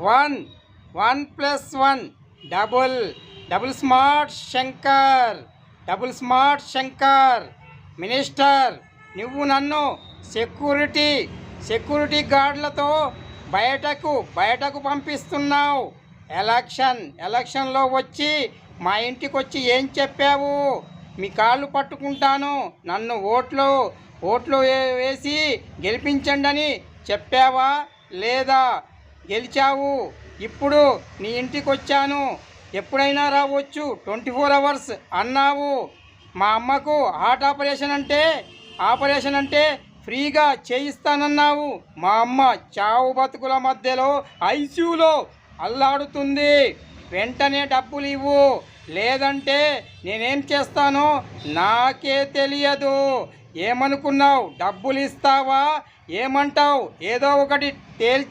One one plus one double double smart Shankar double smart Shankar. Minister నువ్వు నన్ను security security గార్డులతో బయటకు బయటకు పంపిస్తున్నావు. Election ఎలక్షన్లో వచ్చి మా ఇంటికి వచ్చి ఏం చెప్పావు? మీ కాళ్ళు పట్టుకుంటాను. నన్ను ఓట్లు ఓట్లు వే- వేసి గెలిపించండి అని చెప్పావా? లేదా గెలిచావు. ఇప్పుడు నీ ఇంటికి వచ్చాను ఎప్పుడైనా రావచ్చు. ట్వంటీ ఫోర్ అవర్స్ అన్నావు. మా అమ్మకు హార్ట్ ఆపరేషన్ అంటే ఆపరేషన్ అంటే ఫ్రీగా చేయిస్తానన్నావు. మా అమ్మ చావు బతుకుల మధ్యలో ఐసీయూలో అల్లాడుతుంది. వెంటనే డబ్బులు ఇవ్వు. లేదంటే నేనేం చేస్తానో నాకే తెలియదు. ఏమనుకున్నావు? డబ్బులు ఇస్తావా? ఏమంటావు? ఏదో ఒకటి తేల్చి.